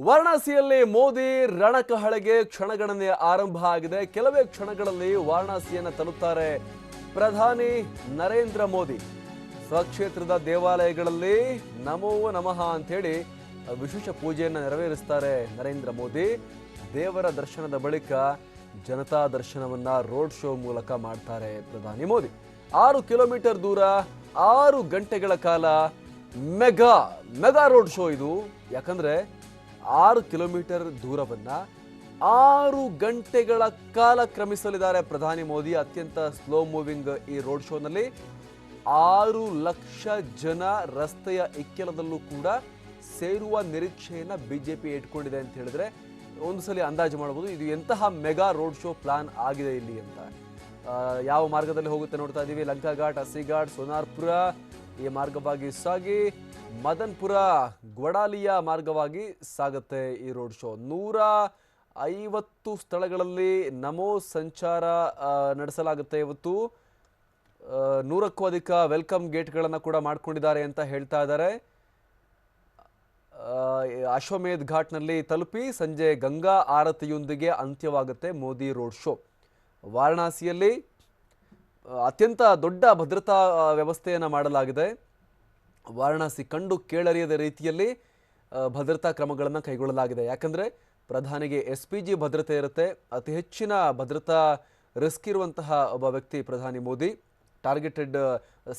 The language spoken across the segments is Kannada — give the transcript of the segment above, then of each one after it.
ವಾರಣಾಸಿಯಲ್ಲಿ ಮೋದಿ ರಣಕಹಳೆಗೆ ಕ್ಷಣಗಣನೆ ಆರಂಭ ಆಗಿದೆ. ಕೆಲವೇ ಕ್ಷಣಗಳಲ್ಲಿ ವಾರಣಾಸಿಯನ್ನು ತಲುಪ್ತಾರೆ ಪ್ರಧಾನಿ ನರೇಂದ್ರ ಮೋದಿ. ಸ್ವಕ್ಷೇತ್ರದ ದೇವಾಲಯಗಳಲ್ಲಿ ನಮೋ ನಮಃ ಅಂಥೇಳಿ ವಿಶೇಷ ಪೂಜೆಯನ್ನು ನೆರವೇರಿಸ್ತಾರೆ ನರೇಂದ್ರ ಮೋದಿ. ದೇವರ ದರ್ಶನದ ಬಳಿಕ ಜನತಾ ದರ್ಶನವನ್ನ ರೋಡ್ ಶೋ ಮೂಲಕ ಮಾಡ್ತಾರೆ ಪ್ರಧಾನಿ ಮೋದಿ. ಆರು ಕಿಲೋಮೀಟರ್ ದೂರ, ಆರು ಗಂಟೆಗಳ ಕಾಲ ಮೆಗಾ ಮೆಗಾ ರೋಡ್ ಶೋ ಇದು. ಯಾಕಂದ್ರೆ ಆರು ಕಿಲೋಮೀಟರ್ ದೂರವನ್ನ ಆರು ಗಂಟೆಗಳ ಕಾಲ ಕ್ರಮಿಸಲಿದ್ದಾರೆ ಪ್ರಧಾನಿ ಮೋದಿ. ಅತ್ಯಂತ ಸ್ಲೋ ಮೂವಿಂಗ್ ಈ ರೋಡ್ ಶೋನಲ್ಲಿ ಆರು ಲಕ್ಷ ಜನ ರಸ್ತೆಯ ಇಕ್ಕೆಲದಲ್ಲೂ ಕೂಡ ಸೇರುವ ನಿರೀಕ್ಷೆಯನ್ನ ಬಿಜೆಪಿ ಇಟ್ಕೊಂಡಿದೆ ಅಂತ ಹೇಳಿದ್ರೆ ಒಂದು ಸಲ ಅಂದಾಜು ಮಾಡಬಹುದು. ಇದು ಎಂತಹ ಮೆಗಾ ರೋಡ್ ಶೋ ಪ್ಲಾನ್ ಆಗಿದೆ ಇಲ್ಲಿ ಅಂತ. ಯಾವ ಮಾರ್ಗದಲ್ಲಿ ಹೋಗುತ್ತೆ ನೋಡ್ತಾ ಇದ್ದೀವಿ ಲಂಕಾ ಘಾಟ್ ಹಸಿಘಾಟ್ ಸೋನಾರ್ಪುರ ಈ ಮಾರ್ಗವಾಗಿ ಸಾಗಿ ಮದನ್ಪುರ, ಗ್ವಡಾಲಿಯ ಮಾರ್ಗವಾಗಿ ಸಾಗುತ್ತೆ ಈ ರೋಡ್ ಶೋ. ನೂರ ಐವತ್ತು ಸ್ಥಳಗಳಲ್ಲಿ ನಮೋ ಸಂಚಾರ ನಡೆಸಲಾಗುತ್ತೆ ಇವತ್ತು. ನೂರಕ್ಕೂ ಅಧಿಕ ವೆಲ್ಕಮ್ ಗೇಟ್ಗಳನ್ನು ಕೂಡ ಮಾಡ್ಕೊಂಡಿದ್ದಾರೆ ಅಂತ ಹೇಳ್ತಾ ಇದ್ದಾರೆ. ಅಶ್ವಮೇಧ್ ಘಾಟ್ನಲ್ಲಿ ತಲುಪಿ ಸಂಜೆ ಗಂಗಾ ಆರತಿಯೊಂದಿಗೆ ಅಂತ್ಯವಾಗುತ್ತೆ ಮೋದಿ ರೋಡ್ ಶೋ. ವಾರಣಾಸಿಯಲ್ಲಿ ಅತ್ಯಂತ ದೊಡ್ಡ ಭದ್ರತಾ ವ್ಯವಸ್ಥೆಯನ್ನು ಮಾಡಲಾಗಿದೆ. ವಾರಣಾಸಿ ಕಂಡು ಕೇಳರಿಯದ ರೀತಿಯಲ್ಲಿ ಭದ್ರತಾ ಕ್ರಮಗಳನ್ನು ಕೈಗೊಳ್ಳಲಾಗಿದೆ. ಯಾಕಂದರೆ, ಪ್ರಧಾನಿಗೆ ಎಸ್ ಪಿ ಜಿ ಭದ್ರತೆ ಇರುತ್ತೆ. ಅತಿ ಹೆಚ್ಚಿನ ಭದ್ರತಾ ರಿಸ್ಕ್ ಇರುವಂತಹ ಒಬ್ಬ ವ್ಯಕ್ತಿ ಪ್ರಧಾನಿ ಮೋದಿ. ಟಾರ್ಗೆಟೆಡ್,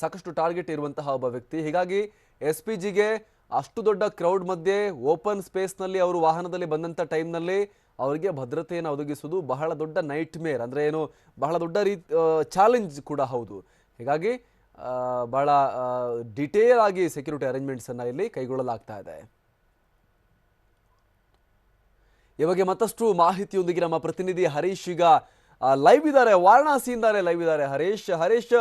ಸಾಕಷ್ಟು ಟಾರ್ಗೆಟ್ ಇರುವಂತಹ ಒಬ್ಬ ವ್ಯಕ್ತಿ. ಹೀಗಾಗಿ ಎಸ್ ಪಿ ಜಿಗೆ ಅಷ್ಟು ದೊಡ್ಡ ಕ್ರೌಡ್ ಮಧ್ಯೆ, ಓಪನ್ ಸ್ಪೇಸ್ನಲ್ಲಿ ಅವರು ವಾಹನದಲ್ಲಿ ಬಂದಂಥ ಟೈಮ್ನಲ್ಲಿ ಅವರಿಗೆ ಭದ್ರತೆಯನ್ನು ಒದಗಿಸುವುದು ಬಹಳ ದೊಡ್ಡ ನೈಟ್ ಮೇರ್ ಅಂದರೆ ಏನು, ಬಹಳ ದೊಡ್ಡ ರೀತಿ ಚಾಲೆಂಜ್ ಕೂಡ ಹೌದು. ಹೀಗಾಗಿ ಬಹಳ ಡಿಟೇಲ್ ಆಗಿ ಸೆಕ್ಯೂರಿಟಿ ಅರೇಂಜ್ಮೆಂಟ್ಸನ್ನು ಇಲ್ಲಿ ಕೈಗೊಳ್ಳಲಾಗ್ತಾ ಇದೆ. ಈ ಬಗ್ಗೆ ಮತ್ತಷ್ಟು ಮಾಹಿತಿಯೊಂದಿಗೆ ನಮ್ಮ ಪ್ರತಿನಿಧಿ ಹರೀಶ್ ಈಗ ಲೈವ್ ಇದ್ದಾರೆ. ವಾರಣಾಸಿಯಿಂದಾನೆ ಲೈವ್ ಇದ್ದಾರೆ. ಹರೀಶ್ ಹರೀಶ್,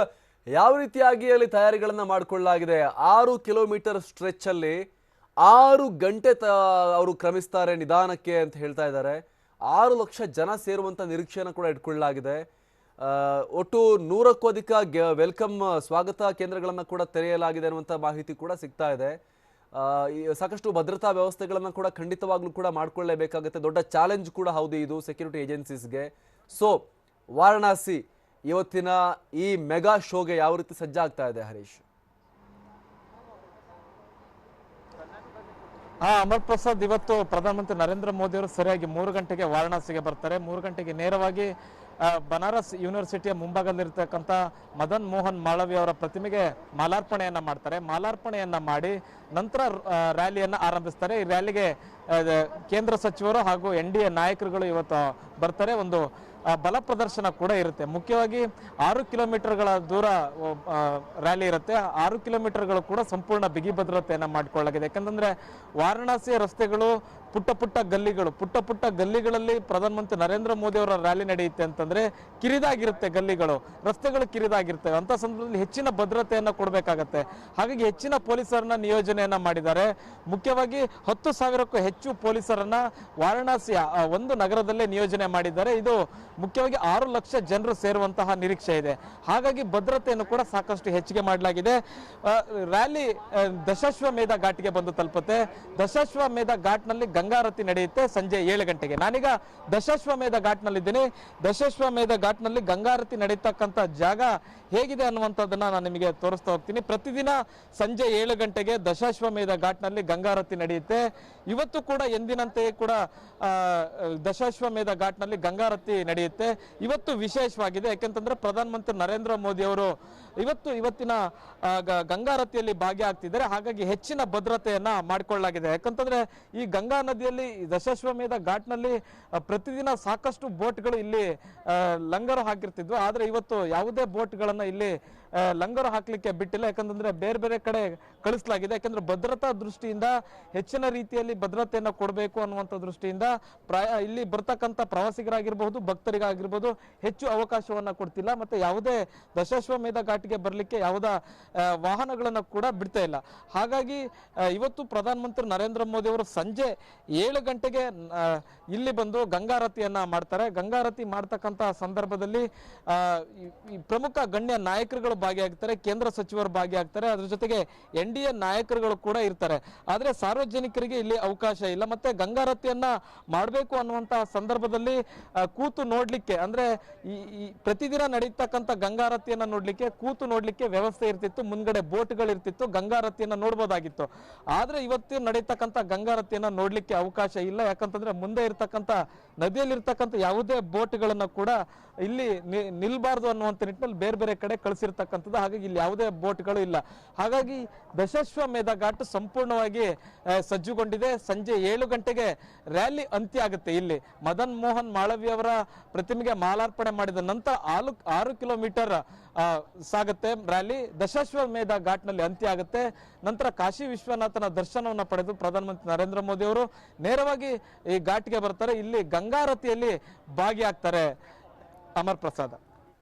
ಯಾವ ರೀತಿಯಾಗಿ ಅಲ್ಲಿ ತಯಾರಿಗಳನ್ನ ಮಾಡಿಕೊಳ್ಳಲಾಗಿದೆ? ಆರು ಕಿಲೋಮೀಟರ್ ಸ್ಟ್ರೆಚ್ ಅಲ್ಲಿ ಆರು ಗಂಟೆ ತ ಅವರು ಕ್ರಮಿಸ್ತಾರೆ ನಿಧಾನಕ್ಕೆ ಅಂತ ಹೇಳ್ತಾ ಇದ್ದಾರೆ. ಆರು ಲಕ್ಷ ಜನ ಸೇರುವಂತ ನಿರೀಕ್ಷೆಯನ್ನು ಕೂಡ ಇಟ್ಕೊಳ್ಳಲಾಗಿದೆ. ಒಟ್ಟು ನೂರಕ್ಕೂ ಅಧಿಕ ವೆಲ್ಕಮ್, ಸ್ವಾಗತ ಕೇಂದ್ರಗಳನ್ನು ಕೂಡ ತೆರೆಯಲಾಗಿದೆ ಅನ್ನುವಂಥ ಮಾಹಿತಿ ಕೂಡ ಸಿಗ್ತಾ ಇದೆ. ಸಾಕಷ್ಟು ಭದ್ರತಾ ವ್ಯವಸ್ಥೆಗಳನ್ನು ಕೂಡ ಖಂಡಿತವಾಗ್ಲೂ ಕೂಡ ಮಾಡ್ಕೊಳ್ಳೇಬೇಕಾಗುತ್ತೆ. ದೊಡ್ಡ ಚಾಲೆಂಜ್ ಕೂಡ ಹೌದು ಇದು ಸೆಕ್ಯೂರಿಟಿ ಏಜೆನ್ಸೀಸ್ಗೆ ಸೊ ವಾರಣಾಸಿ, ಇವತ್ತಿನ ಈ ಮೆಗಾ ಶೋಗೆ ಯಾವ ರೀತಿ ಸಜ್ಜಾಗ್ತಾ ಇದೆ ಹರೀಶ್? ಹಾ ಅಮರ್ ಪ್ರಸಾದ್ ಇವತ್ತು ಪ್ರಧಾನಮಂತ್ರಿ ನರೇಂದ್ರ ಮೋದಿ ಅವರು ಸರಿಯಾಗಿ ಮೂರು ಗಂಟೆಗೆ ವಾರಣಾಸಿಗೆ ಬರ್ತಾರೆ. ಮೂರು ಗಂಟೆಗೆ ನೇರವಾಗಿ ಬನಾರಸ್ ಯೂನಿವರ್ಸಿಟಿಯ ಮುಂಭಾಗದಲ್ಲಿರ್ತಕ್ಕಂಥ ಮದನ್ ಮೋಹನ್ ಮಾಳವಿ ಅವರ ಪ್ರತಿಮೆಗೆ ಮಾಲಾರ್ಪಣೆಯನ್ನ ಮಾಡ್ತಾರೆ. ಮಾಲಾರ್ಪಣೆಯನ್ನ ಮಾಡಿ ನಂತರ ರ್ಯಾಲಿಯನ್ನು ಆರಂಭಿಸ್ತಾರೆ. ಈ ರ್ಯಾಲಿಗೆ ಕೇಂದ್ರ ಸಚಿವರು ಹಾಗೂ ಎನ್ ಡಿ ಎ ನಾಯಕರುಗಳು ಇವತ್ತು ಬರ್ತಾರೆ. ಒಂದು ಬಲ ಪ್ರದರ್ಶನ ಕೂಡ ಇರುತ್ತೆ. ಮುಖ್ಯವಾಗಿ ಆರು ಕಿಲೋಮೀಟರ್ಗಳ ದೂರ ರ್ಯಾಲಿ ಇರುತ್ತೆ. ಆರು ಕಿಲೋಮೀಟರ್ಗಳು ಕೂಡ ಸಂಪೂರ್ಣ ಬಿಗಿ ಭದ್ರತೆಯನ್ನು ಮಾಡಿಕೊಳ್ಳಲಾಗಿದೆ. ಯಾಕಂತಂದ್ರೆ ವಾರಣಾಸಿ ರಸ್ತೆಗಳು ಪುಟ್ಟ ಪುಟ್ಟ ಗಲ್ಲಿಗಳು, ಪುಟ್ಟ ಪುಟ್ಟ ಗಲ್ಲಿಗಳಲ್ಲಿ ಪ್ರಧಾನಮಂತ್ರಿ ನರೇಂದ್ರ ಮೋದಿ ಅವರ ರ್ಯಾಲಿ ನಡೆಯುತ್ತೆ ಅಂತಂದ್ರೆ ಕಿರಿದಾಗಿರುತ್ತೆ ಗಲ್ಲಿಗಳು, ರಸ್ತೆಗಳು ಕಿರಿದಾಗಿರ್ತವೆ. ಅಂತ ಸಂದರ್ಭದಲ್ಲಿ ಹೆಚ್ಚಿನ ಭದ್ರತೆಯನ್ನ ಕೊಡಬೇಕಾಗತ್ತೆ. ಹಾಗಾಗಿ ಹೆಚ್ಚಿನ ಪೊಲೀಸರನ್ನ ನಿಯೋಜನೆಯನ್ನ ಮಾಡಿದ್ದಾರೆ. ಮುಖ್ಯವಾಗಿ ಹತ್ತು ಸಾವಿರಕ್ಕೂ ಹೆಚ್ಚು ಪೊಲೀಸರನ್ನ ವಾರಣಾಸಿಯ ಒಂದು ನಗರದಲ್ಲೇ ನಿಯೋಜನೆ ಮಾಡಿದ್ದಾರೆ. ಇದು ಮುಖ್ಯವಾಗಿ ಆರು ಲಕ್ಷ ಜನರು ಸೇರುವಂತಹ ನಿರೀಕ್ಷೆ ಇದೆ. ಹಾಗಾಗಿ ಭದ್ರತೆಯನ್ನು ಕೂಡ ಸಾಕಷ್ಟು ಹೆಚ್ಚಿಗೆ ಮಾಡಲಾಗಿದೆ. ರ್ಯಾಲಿ ದಶಾಶ್ವ ಮೇಧ ಘಾಟ್ಗೆ ಬಂದು ತಲುಪುತ್ತೆ. ದಶಾಶ್ವಮೇಧ ಘಾಟ್ನಲ್ಲಿ ಗಂಗಾರತಿ ನಡೆಯುತ್ತೆ ಸಂಜೆ ಏಳು ಗಂಟೆಗೆ. ನಾನೀಗ ದಶಾಶ್ವಮೇಧ ಘಾಟ್ನಲ್ಲಿದ್ದೀನಿ. ದಶಾಶ್ವಮೇಧ ಘಾಟ್ನಲ್ಲಿ ಗಂಗಾರತಿ ನಡೀತಕ್ಕಂಥ ಜಾಗ ಹೇಗಿದೆ ಅನ್ನುವಂಥದ್ದನ್ನ ನಾನು ನಿಮಗೆ ತೋರಿಸ್ತಾ ಹೋಗ್ತೀನಿ. ಪ್ರತಿದಿನ ಸಂಜೆ ಏಳು ಗಂಟೆಗೆ ದಶಾಶ್ವಮೇಧ ಘಾಟ್ನಲ್ಲಿ ಗಂಗಾರತಿ ನಡೆಯುತ್ತೆ. ಇವತ್ತು ಕೂಡ ಎಂದಿನಂತೆಯೇ ಕೂಡ ದಶಾಶ್ವಮೇಧ ಘಾಟ್ನಲ್ಲಿ ಗಂಗಾರತಿ ನಡೆಯುತ್ತೆ. ಇವತ್ತು ವಿಶೇಷವಾಗಿದೆ. ಯಾಕೆಂತಂದ್ರೆ ಪ್ರಧಾನಮಂತ್ರಿ ನರೇಂದ್ರ ಮೋದಿ ಅವರು ಇವತ್ತು ಇವತ್ತಿನ ಗಂಗಾರತಿಯಲ್ಲಿ ಭಾಗಿಯಾಗ್ತಿದ್ದಾರೆ. ಹಾಗಾಗಿ ಹೆಚ್ಚಿನ ಭದ್ರತೆಯನ್ನ ಮಾಡಿಕೊಳ್ಳಲಾಗಿದೆ. ಯಾಕಂತಂದ್ರೆ ಈ ಗಂಗಾ ನದಿಯಲ್ಲಿ ದಶಶ್ವಮೇಧ ಘಾಟ್ನಲ್ಲಿ ಪ್ರತಿದಿನ ಸಾಕಷ್ಟು ಬೋಟ್ಗಳು ಇಲ್ಲಿ ಲಂಗರು ಹಾಕಿರ್ತಿದ್ವು. ಆದರೆ ಇವತ್ತು ಯಾವುದೇ ಬೋಟ್ಗಳನ್ನು ಇಲ್ಲಿ ಲಂಗರು ಹಾಕ್ಲಿಕ್ಕೆ ಬಿಟ್ಟಿಲ್ಲ. ಯಾಕಂದ್ರೆ ಬೇರೆ ಬೇರೆ ಕಡೆ ಕಳಿಸಲಾಗಿದೆ. ಯಾಕಂದ್ರೆ ಭದ್ರತಾ ದೃಷ್ಟಿಯಿಂದ ಹೆಚ್ಚಿನ ರೀತಿಯಲ್ಲಿ ಭದ್ರತೆಯನ್ನು ಕೊಡಬೇಕು ಅನ್ನುವಂಥ ದೃಷ್ಟಿಯಿಂದ ಪ್ರಾಯ ಇಲ್ಲಿ ಬರ್ತಕ್ಕಂಥ ಪ್ರವಾಸಿಗರಾಗಿರ್ಬಹುದು, ಭಕ್ತರಿಗಾಗಿರ್ಬೋದು ಹೆಚ್ಚು ಅವಕಾಶವನ್ನ ಕೊಡ್ತಿಲ್ಲ. ಮತ್ತೆ ಯಾವುದೇ ದಶಾಶ್ವಮೇಧ ಘಾಟಿಗೆ ಬರಲಿಕ್ಕೆ ಯಾವುದ ವಾಹನಗಳನ್ನು ಕೂಡ ಬಿಡ್ತಾ ಇಲ್ಲ. ಹಾಗಾಗಿ ಇವತ್ತು ಪ್ರಧಾನಮಂತ್ರಿ ನರೇಂದ್ರ ಮೋದಿ ಅವರು ಸಂಜೆ ಏಳು ಗಂಟೆಗೆ ಇಲ್ಲಿ ಬಂದು ಗಂಗಾರತಿಯನ್ನ ಮಾಡ್ತಾರೆ. ಗಂಗಾರತಿ ಮಾಡ್ತಕ್ಕಂಥ ಸಂದರ್ಭದಲ್ಲಿ ಪ್ರಮುಖ ಗಣ್ಯ ನಾಯಕರುಗಳು ಭಾಗಿಯಾಗ್ತಾರೆ, ಕೇಂದ್ರ ಸಚಿವರು ಭಾಗಿಯಾಗ್ತಾರೆ. ಅದ್ರ ಜೊತೆಗೆ ಎನ್ ಡಿ ಎ ನಾಯಕರುಗಳು ಕೂಡ ಇರ್ತಾರೆ. ಆದರೆ ಸಾರ್ವಜನಿಕರಿಗೆ ಇಲ್ಲಿ ಅವಕಾಶ ಇಲ್ಲ. ಮತ್ತೆ ಗಂಗಾರತಿಯನ್ನ ಮಾಡಬೇಕು ಅನ್ನುವಂತಹ ಸಂದರ್ಭದಲ್ಲಿ ಕೂತು ನೋಡ್ಲಿಕ್ಕೆ, ಅಂದ್ರೆ ಈ ಪ್ರತಿದಿನ ನಡೀತಕ್ಕಂಥ ಗಂಗಾರತಿಯನ್ನ ನೋಡ್ಲಿಕ್ಕೆ, ಕೂತು ನೋಡ್ಲಿಕ್ಕೆ ವ್ಯವಸ್ಥೆ ಇರ್ತಿತ್ತು. ಮುಂದ್ಗಡೆ ಬೋಟ್ಗಳು ಇರ್ತಿತ್ತು. ಗಂಗಾರತಿಯನ್ನ ನೋಡ್ಬೋದಾಗಿತ್ತು. ಆದ್ರೆ ಇವತ್ತು ನಡೀತಕ್ಕಂಥ ಗಂಗಾರತಿಯನ್ನ ನೋಡ್ಲಿಕ್ಕೆ ಅವಕಾಶ ಇಲ್ಲ. ಯಾಕಂತಂದ್ರೆ ಮುಂದೆ ಇರ್ತಕ್ಕಂಥ ನದಿಯಲ್ಲಿ ಇರ್ತಕ್ಕಂಥ ಯಾವುದೇ ಬೋಟ್ಗಳನ್ನ ಕೂಡ ಇಲ್ಲಿ ನಿಲ್ಬಾರ್ದು ಅನ್ನುವಂಥ ನಿಟ್ಟಿನಲ್ಲಿ ಬೇರೆ ಬೇರೆ ಕಡೆ ಕಳಿಸಿರ್ತಕ್ಕಂಥದ್ದು ಹಾಗಾಗಿ ಇಲ್ಲಿ ಯಾವುದೇ ಬೋಟ್ಗಳು ಇಲ್ಲ. ಹಾಗಾಗಿ ದಶಶ್ವಮೇಧ ಘಾಟ್ ಸಂಪೂರ್ಣವಾಗಿ ಸಜ್ಜುಗೊಂಡಿದೆ. ಸಂಜೆ ಏಳು ಗಂಟೆಗೆ ರ್ಯಾಲಿ ಅಂತ್ಯ ಆಗುತ್ತೆ ಇಲ್ಲಿ. ಮದನ್ ಮೋಹನ್ ಮಾಳವಿ ಅವರ ಪ್ರತಿಮೆಗೆ ಮಾಲಾರ್ಪಣೆ ಮಾಡಿದ ನಂತರ ಆಲು, ಆರು ಕಿಲೋಮೀಟರ್ ಸಾಗುತ್ತೆ ರ್ಯಾಲಿ. ದಶಾಶ್ವಮೇಧ ಘಾಟ್ನಲ್ಲಿ ಅಂತ್ಯ ಆಗುತ್ತೆ ನಂತರ ಕಾಶಿ ವಿಶ್ವನಾಥನ ದರ್ಶನವನ್ನು ಪಡೆದು ಪ್ರಧಾನಮಂತ್ರಿ ನರೇಂದ್ರ ಮೋದಿ ಅವರು ನೇರವಾಗಿ ಈ ಘಾಟ್ಗೆ ಬರ್ತಾರೆ. ಇಲ್ಲಿ ಗಂಗಾರತಿಯಲ್ಲಿ ಭಾಗಿಯಾಗ್ತಾರೆ ಅಮರ್ ಪ್ರಸಾದ್.